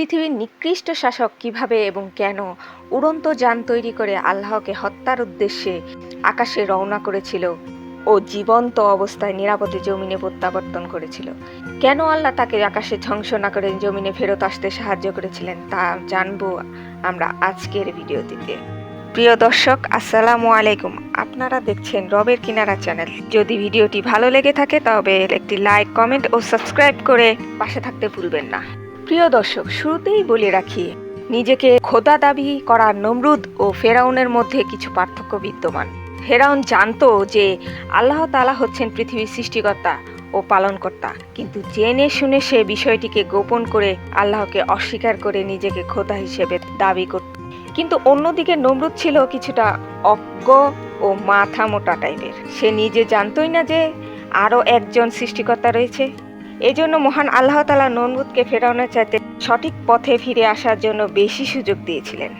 পৃথিবীর নিকৃষ্ট শাসক কীভাবে এবং কেন উড়ন্ত যান তৈরি করে আল্লাহকে হত্যার উদ্দেশ্যে আকাশে রওনা করেছিল ও জীবন্ত অবস্থায় নিরাপদে জমিনে প্রত্যাবর্তন করেছিল? কেন আল্লাহ তাকে আকাশে ধ্বংস না করে জমিনে ফেরত আসতে সাহায্য করেছিলেন তা জানব আমরা আজকের ভিডিওটিতে। প্রিয় দর্শক, আসসালামু আলাইকুম। আপনারা দেখছেন রবের কিনারা চ্যানেল। যদি ভিডিওটি ভালো লেগে থাকে তবে একটি লাইক, কমেন্ট ও সাবস্ক্রাইব করে পাশে থাকতে ভুলবেন না। প্রিয় দর্শক, শুরুতেই বলে রাখি, নিজেকে খোদা দাবি করা নমরুদ ও ফেরাউনের মধ্যে কিছু পার্থক্য বিদ্যমান। ফেরাউন জানতো যে আল্লাহ তালা হচ্ছেন পৃথিবীর সৃষ্টিকর্তা ও পালনকর্তা, কিন্তু জেনে শুনে সে বিষয়টিকে গোপন করে আল্লাহকে অস্বীকার করে নিজেকে খোদা হিসেবে দাবি করত কিন্তু অন্যদিকে নমরুদ ছিল কিছুটা অজ্ঞ ও মাথা মোটা টাইপের। সে নিজে জানতোই না যে আরও একজন সৃষ্টিকর্তা রয়েছে। এজন্য মহান আল্লাহ তালা নমরুদকে ফেরানোর চাইতে সঠিক পথে ফিরে আসার জন্য বেশি সুযোগ দিয়েছিলেন।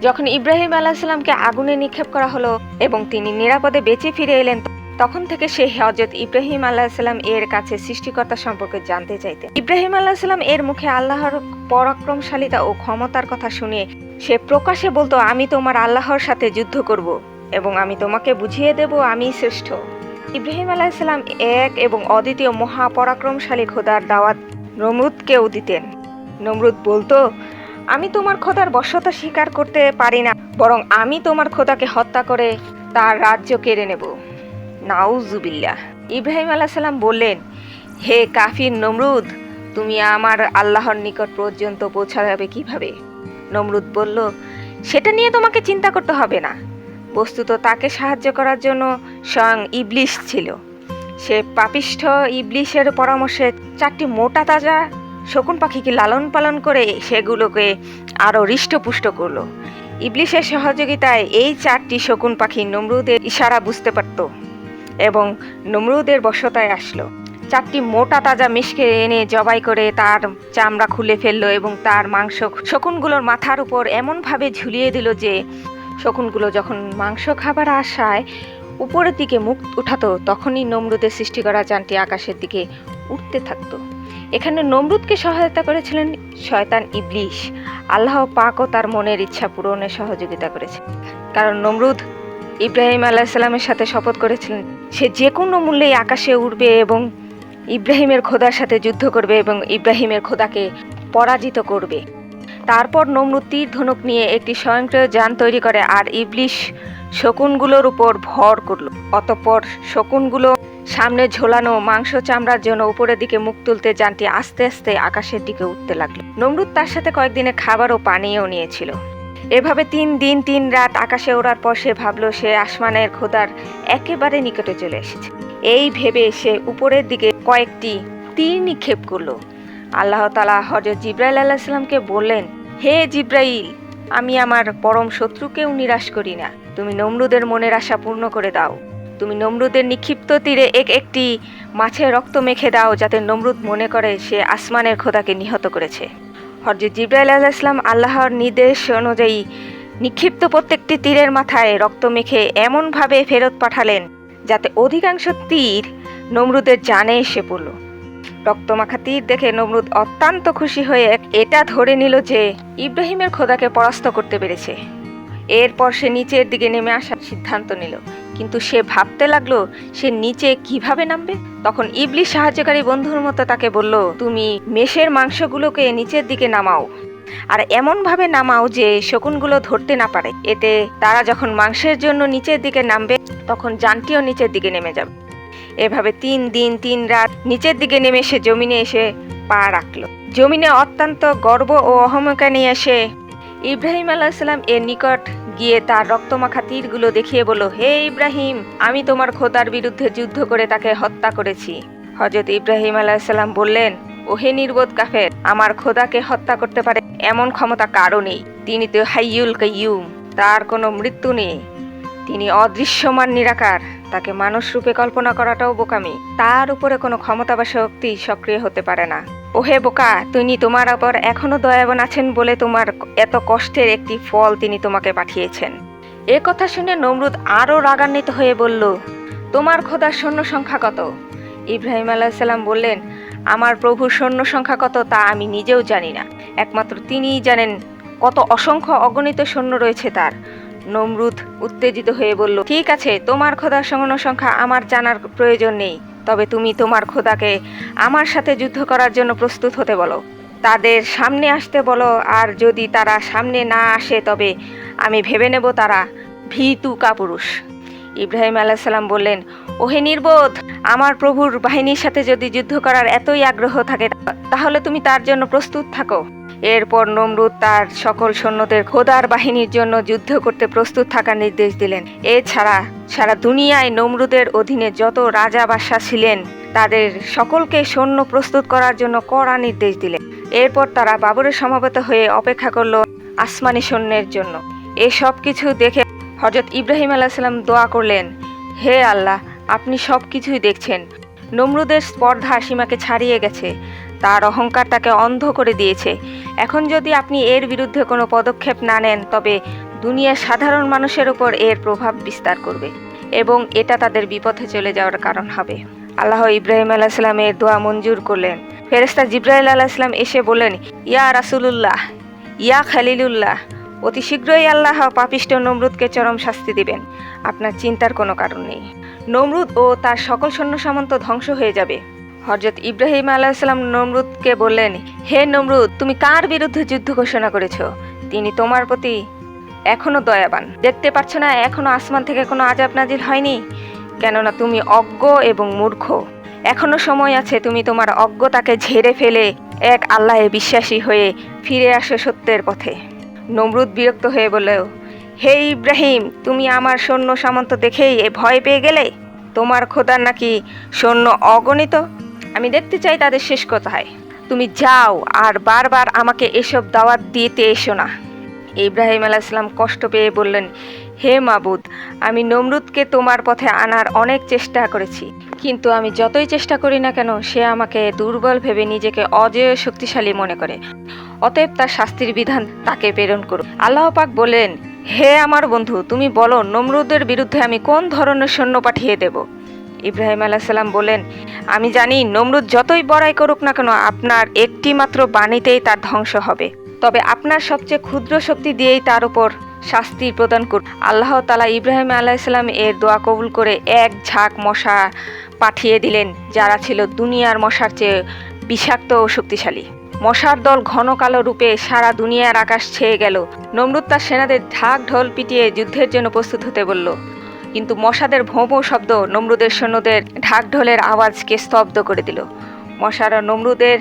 যখন ইব্রাহিম আলাহিসাল্লামকে আগুনে নিক্ষেপ করা হলো এবং তিনি নিরাপদে বেঁচে ফিরে এলেন, তখন থেকে সে হজরত ইব্রাহিম আল্লাহিসাল্লাম এর কাছে সৃষ্টিকর্তা সম্পর্কে জানতে চাইতেন। ইব্রাহিম আল্লাহিসাল্লাম এর মুখে আল্লাহর পরাক্রমশালিতা ও ক্ষমতার কথা শুনে সে প্রকাশে বলতো, আমি তোমার আল্লাহর সাথে যুদ্ধ করব এবং আমি তোমাকে বুঝিয়ে দেব আমি শ্রেষ্ঠ। ইব্রাহিম আলাহিসাল্লাম এক এবং অদ্বিতীয় মহাপরাক্রমশালী খোদার দাওয়াত নমরুদকেও দিতেন। নমরুদ বলতো, আমি তোমার খোদার বশ্যতা স্বীকার করতে পারি না, বরং আমি তোমার খোদাকে হত্যা করে তার রাজ্য কেড়ে নেব। নাউজুবিল্লাহ। ইব্রাহিম আলাহিসাল্লাম বললেন, হে কাফির নমরুদ, তুমি আমার আল্লাহর নিকট পর্যন্ত পৌঁছা যাবে কীভাবে? নমরুদ বলল, সেটা নিয়ে তোমাকে চিন্তা করতে হবে না। বস্তুত তাকে সাহায্য করার জন্য স্বয়ং ইবলিশ ছিল। সে পাপিষ্ঠ ইবলিশের পরামর্শে চারটি মোটা তাজা শকুন পাখিকে লালন পালন করে সেগুলোকে আরও হৃষ্টপুষ্ট করল। ইবলিশের সহযোগিতায় এই চারটি শকুন পাখি নমরুদের ইশারা বুঝতে পারত এবং নমরুদের বসতায় আসলো। চারটি মোটা তাজা মিশকে এনে জবাই করে তার চামড়া খুলে ফেলল এবং তার মাংস শকুনগুলোর মাথার উপর এমনভাবে ঝুলিয়ে দিল যে শকুনগুলো যখন মাংস খাবার আশায় উপরের দিকে মুখ উঠাতো, তখনই নমরুদের সৃষ্টি করা যানটি আকাশের দিকে উঠতে থাকতো। এখানে নমরুদকে সহায়তা করেছিলেন শয়তান ইবলিশ। আল্লাহ পাকও তার মনের ইচ্ছা পূরণে সহযোগিতা করেছে কারণ নমরুদ ইব্রাহিম আলাহিসাল্লামের সাথে শপথ করেছিলেন, সে যে কোনো মূল্যেই আকাশে উঠবে এবং ইব্রাহিমের খোদার সাথে যুদ্ধ করবে এবং ইব্রাহিমের খোদাকে পরাজিত করবে। তারপর নমরুদ তীর ধনুক নিয়ে একটি স্বয়ংক্রিয় যান তৈরি করে আর ইবলিশ শকুনগুলোর উপর ভর করল। অতঃপর শকুনগুলো সামনে ঝোলানো মাংস চামড়ার জন্য উপরের দিকে মুখ তুলতে যানটি আস্তে আস্তে আকাশের দিকে উঠতে লাগল। নমরুদ তার সাথে কয়েকদিনে খাবার ও পানীয় নিয়েছিল। এভাবে তিন দিন, তিন রাত আকাশে ওড়ার পর সে ভাবলো, সে আসমানের খোদার একেবারে নিকটে চলে এসেছে। এই ভেবে সে উপরের দিকে কয়েকটি তীর নিক্ষেপ করল। আল্লাহ তালা হজরত জিব্রাইল আলাহিসাল্লামকে বললেন, হে জিব্রাইল আমি আমার পরম শত্রুকেও নিরাশ করি না। তুমি নমরুদের মনের আশা পূর্ণ করে দাও। তুমি নমরুদের নিক্ষিপ্ত তীরে এক একটি মাছের রক্ত মেখে দাও, যাতে নমরুদ মনে করে সে আসমানের খোদাকে নিহত করেছে। হরজত জিব্রাইল আলাইসলাম আল্লাহর নির্দেশ অনুযায়ী নিক্ষিপ্ত প্রত্যেকটি তীরের মাথায় রক্ত মেখে এমনভাবে ফেরত পাঠালেন, যাতে অধিকাংশ তীর নমরুদের জানে এসে পড়ল। রক্তমাখা তীর দেখে নমরুদ অত্যন্ত খুশি হয়ে এটা ধরে নিল যে ইব্রাহিমের খোদাকে পরাস্ত করতে পেরেছে। এরপর সে নিচের দিকে নেমে আসার সিদ্ধান্ত নিল। কিন্তু সে ভাবতে লাগল, সে নিচে কীভাবে নামবে? তখন ইবলি সাহায্যকারী বন্ধুর মতো তাকে বলল, তুমি মেষের মাংসগুলোকে নিচের দিকে নামাও আর এমনভাবে নামাও যে শকুনগুলো ধরতে না পারে। এতে তারা যখন মাংসের জন্য নিচের দিকে নামবে, তখন যানটিও নিচের দিকে নেমে যাবে। এভাবে তিন দিন, তিন রাত নিচের দিকে নেমে সে জমিনে এসে পা রাখল। জমিনে অত্যন্ত গর্ব ও অহমকা নিয়ে এসে ইব্রাহিম আলাহিসাল্লাম এর নিকট গিয়ে তার রক্তমাখা তীরগুলো দেখিয়ে বলল, হে ইব্রাহিম, আমি তোমার খোদার বিরুদ্ধে যুদ্ধ করে তাকে হত্যা করেছি। হজরত ইব্রাহিম আলাহিসাল্লাম বললেন, ওহে নির্বোধ কাফের, আমার খোদাকে হত্যা করতে পারে এমন ক্ষমতা কারও নেই। তিনি তো হাইয়ুল কাইয়ুম, তার কোনো মৃত্যু নেই। তিনি অদৃশ্যমান নিরাকার। তাকে মানুষ রূপে কল্পনা করাটাও বোকামি। তার উপরে কোনো ক্ষমতা বা শক্তি সক্রিয় হতে পারে না। ওহে বোকা, তিনি তোমার ওপর এখনও দয়াবান আছেন বলে তোমার এত কষ্টের একটি ফল তিনি তোমাকে পাঠিয়েছেন। এ কথা শুনে নমরুদ আরও রাগান্বিত হয়ে বলল, তোমার খোদার সৈন্য সংখ্যা কত? ইব্রাহিম আলাহিসাল্লাম বললেন, আমার প্রভুর সৈন্য সংখ্যা কত তা আমি নিজেও জানি না। একমাত্র তিনিই জানেন কত অসংখ্য অগণিত সৈন্য রয়েছে তার। নমরুদ উত্তেজিত হয়ে বলল, ঠিক আছে, তোমার খোদার সংখ্যা আমার জানার প্রয়োজন নেই। তবে তুমি তোমার খোদাকে আমার সাথে যুদ্ধ করার জন্য প্রস্তুত হতে বলো। তাদের সামনে আসতে বলো, আর যদি তারা সামনে না আসে, তবে আমি ভেবে নেব তারা ভীতু কাপুরুষ। ইব্রাহিম আলাইসাল্লাম বললেন, ওহে নির্বোধ, আমার প্রভুর বাহিনীর সাথে যদি যুদ্ধ করার এতই আগ্রহ থাকে, তাহলে তুমি তার জন্য প্রস্তুত থাকো। এরপর নমরুদ তার সকল সৈন্যদের খোদার বাহিনীর জন্য যুদ্ধ করতে প্রস্তুত থাকার নির্দেশ দিলেন। এছাড়া সারা দুনিয়ায় নমরুদের অধীনে যত রাজা বাদশাহ ছিলেন, তাদের সকলকে সৈন্য প্রস্তুত করার জন্য কড়া নির্দেশ দিলেন। এরপর তারা বাবরের সমাবেত হয়ে অপেক্ষা করল আসমানি সৈন্যের জন্য। এসব কিছু দেখে হজরত ইব্রাহিম আলাহিসাল্লাম দোয়া করলেন, হে আল্লাহ, আপনি সব কিছুই দেখছেন। নমরুদের স্পর্ধা সীমাকে ছাড়িয়ে গেছে। তার অহংকার তাকে অন্ধ করে দিয়েছে। এখন যদি আপনি এর বিরুদ্ধে কোনো পদক্ষেপ না নেন, তবে দুনিয়ার সাধারণ মানুষের উপর এর প্রভাব বিস্তার করবে এবং এটা তাদের বিপথে চলে যাওয়ার কারণ হবে। আল্লাহ ইব্রাহিম আলাহিসাল্লামের দোয়া মঞ্জুর করলেন। ফেরেস্তা জিব্রাহিল আলাহিসাল্লাম এসে বললেন, ইয়া রাসুলুল্লাহ, ইয়া খালিলুল্লাহ, অতি শীঘ্রই আল্লাহ পাপিষ্ট নমরুদকে চরম শাস্তি দিবেন। আপনার চিন্তার কোনো কারণ নেই। নমরুদ ও তার সকল সৈন্য সামন্ত ধ্বংস হয়ে যাবে। হজরত ইব্রাহিম আলাইসাল্লাম নমরুদকে বললেন, হে নমরুদ, তুমি কার বিরুদ্ধে যুদ্ধ ঘোষণা করেছ? তিনি তোমার প্রতি এখনও দয়াবান। দেখতে পাচ্ছ না, এখনও আসমান থেকে কোনো আজাব নাজিল হয়নি। কেননা তুমি অজ্ঞ এবং মূর্খ। এখনও সময় আছে, তুমি তোমার অজ্ঞতাকে ঝেড়ে ফেলে এক আল্লাহে বিশ্বাসী হয়ে ফিরে আসো সত্যের পথে। নমরুদ বিরক্ত হয়ে বলল, হে ইব্রাহিম, তুমি আমার সৈন্য সামন্ত দেখেই এ ভয় পেয়ে গেলে? তোমার খোদার নাকি সৈন্য অগণিত? আমি দেখতে চাই তাদের শেষ কোথায়। তুমি যাও আর বারবার আমাকে এসব দাওয়াত দিতে এসো না। ইব্রাহিম আলাইসলাম কষ্ট পেয়ে বললেন, হে মাবুদ, আমি নমরুদকে তোমার পথে আনার অনেক চেষ্টা করেছি। কিন্তু আমি যতই চেষ্টা করি না কেন, সে আমাকে দুর্বল ভেবে নিজেকে অজেয় শক্তিশালী মনে করে। অতএব তার শাস্তির বিধান তাকে প্রেরণ করুন। আল্লাহ পাক বলেন হে আমার বন্ধু, তুমি বলো, নমরুদের বিরুদ্ধে আমি কোন ধরনের সৈন্য পাঠিয়ে দেব? ইব্রাহিম আলাহিসাল্লাম বলেন আমি জানি নমরুদ যতই বড়াই করুক না কেন, আপনার একটি মাত্র বাণীতেই তার ধ্বংস হবে। তবে আপনার সবচেয়ে ক্ষুদ্র শক্তি দিয়েই তার উপর শাস্তি প্রদান করুন। আল্লাহ তালা ইব্রাহিম আলাইসাল্লাম এর দোয়া কবুল করে এক ঝাঁক মশা পাঠিয়ে দিলেন, যারা ছিল দুনিয়ার মশার চেয়ে বিষাক্ত ও শক্তিশালী। মশার দল ঘন কালো রূপে সারা দুনিয়ার আকাশ ছেয়ে গেল। নমরুদ তার সেনাদের ঢাক ঢোল পিটিয়ে যুদ্ধের জন্য প্রস্তুত হতে বলল। কিন্তু মশাদের ভোঁ ভোঁ শব্দ নমরুদের সৈন্যদের ঢাক ঢোলের আওয়াজকে স্তব্ধ করে দিল। মশারা নমরুদের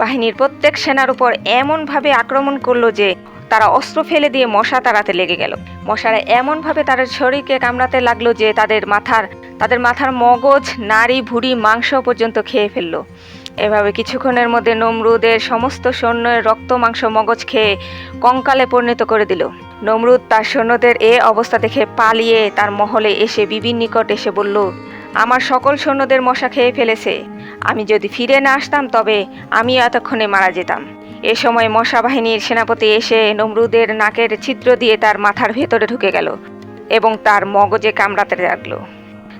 বাহিনীর প্রত্যেক সেনার উপর এমনভাবে আক্রমণ করল যে তারা অস্ত্র ফেলে দিয়ে মশা তাড়াতে লেগে গেল। মশারা এমনভাবে তাদের শরীরকে কামড়াতে লাগল যে তাদের মাথার তাদের মাথার মগজ, নাড়ি, ভুড়ি, মাংস পর্যন্ত খেয়ে ফেলল। এভাবে কিছুক্ষণের মধ্যে নমরুদের সমস্ত সৈন্যের রক্ত, মাংস, মগজ খেয়ে কঙ্কালে পরিণত করে দিল। নমরুদ তার সৈন্যদের এ অবস্থা দেখে পালিয়ে তার মহলে এসে বিবির নিকট এসে বলল, আমার সকল সৈন্যদের মশা খেয়ে ফেলেছে। আমি যদি ফিরে না আসতাম, তবে আমি এতক্ষণে মারা যেতাম। এ সময় মশা বাহিনীর সেনাপতি এসে নমরুদের নাকের ছিদ্র দিয়ে তার মাথার ভেতরে ঢুকে গেল এবং তার মগজে কামড়াতে লাগল।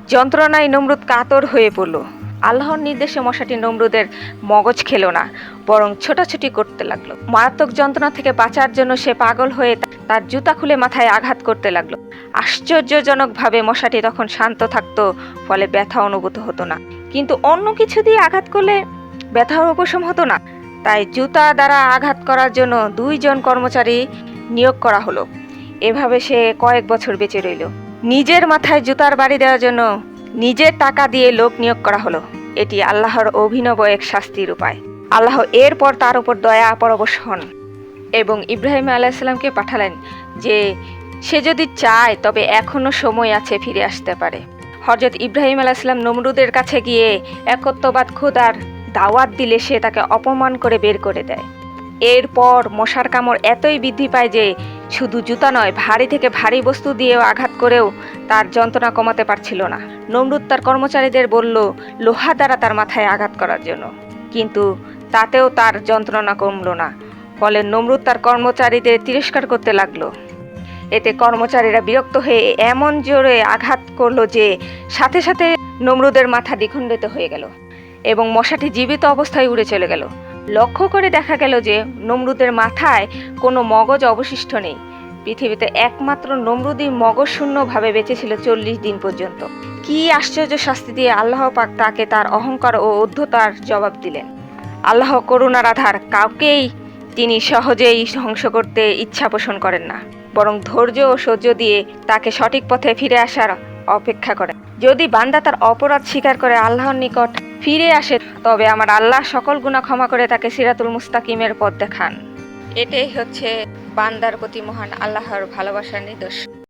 যন্ত্রণায় নমরুদ কাতর হয়ে পড়ল। আল্লাহর নির্দেশে মশাটি নমরুদের মগজ খেলো না, বরং ছোটাছুটি করতে লাগল। মারাত্মক যন্ত্রণা থেকে বাঁচার জন্য সে পাগল হয়ে তার জুতা খুলে মাথায় আঘাত করতে লাগল। আশ্চর্যজনকভাবে মশাটি তখন শান্ত থাকতো, ফলে ব্যথা অনুভূত হতো না। কিন্তু অন্য কিছু দিয়ে আঘাত করলে ব্যথার উপশম হতো না। তাই জুতা দ্বারা আঘাত করার জন্য দুইজন কর্মচারী নিয়োগ করা হলো। এভাবে সে কয়েক বছর বেঁচে রইল। নিজের মাথায় জুতার বাড়ি দেওয়ার জন্য নিজের টাকা দিয়ে লোক নিয়োগ করা হলো। এটি আল্লাহর অভিনব এক শাস্তির উপায়। আল্লাহ এরপর তার উপর দয়া পরবশ হন এবং ইব্রাহিম আলাইসাল্লামকে পাঠালেন যে, সে যদি চায়, তবে এখনও সময় আছে ফিরে আসতে পারে। হজরত ইব্রাহিম আলাইসাল্লাম নমরুদের কাছে গিয়ে একত্ববাদ খোদার দাওয়াত দিলে সে তাকে অপমান করে বের করে দেয়। এরপর মশার কামড় এতই বৃদ্ধি পায় যে, শুধু জুতা নয়, ভারী থেকে ভারী বস্তু দিয়েও আঘাত করেও তার যন্ত্রণা কমাতে পারছিল না। নমরুদ তার কর্মচারীদের বলল, লোহা দ্বারা তার মাথায় আঘাত করার জন্য। কিন্তু তাতেও তার যন্ত্রণা কমলো না। ফলে নমরুদ তার কর্মচারীদের তিরস্কার করতে লাগল। এতে কর্মচারীরা বিরক্ত হয়ে এমন জোরে আঘাত করল যে সাথে সাথে নমরুদের মাথা দ্বিখণ্ডিত হয়ে গেল এবং মশাটি জীবিত অবস্থায় উড়ে চলে গেল। লক্ষ্য করে দেখা গেল যে নমরুদের মাথায় কোনো মগজ অবশিষ্ট নেই। পৃথিবীতে একমাত্র নমরুদই মগজ শূন্যভাবে বেঁচেছিল চল্লিশ দিন পর্যন্ত। কি আশ্চর্য শাস্তি দিয়ে আল্লাহ পাক তাকে তার অহংকার ও অধ্যতার জবাব দিলেন। আল্লাহ করুণার আধার, কাউকেই তিনি সহজেই ধ্বংস করতে ইচ্ছা পোষণ করেন না, বরং ধৈর্য ও সহ্য দিয়ে তাকে সঠিক পথে ফিরে আসার অপেক্ষা করেন। যদি বান্দা তার অপরাধ স্বীকার করে আল্লাহর নিকট ফিরে আসে, তবে আমার আল্লাহ সকল গুণা ক্ষমা করে তাকে সিরাতুল মুস্তাকিমের পথ দেখান। এটাই হচ্ছে বান্দার প্রতি মহান আল্লাহর ভালোবাসার নিদর্শন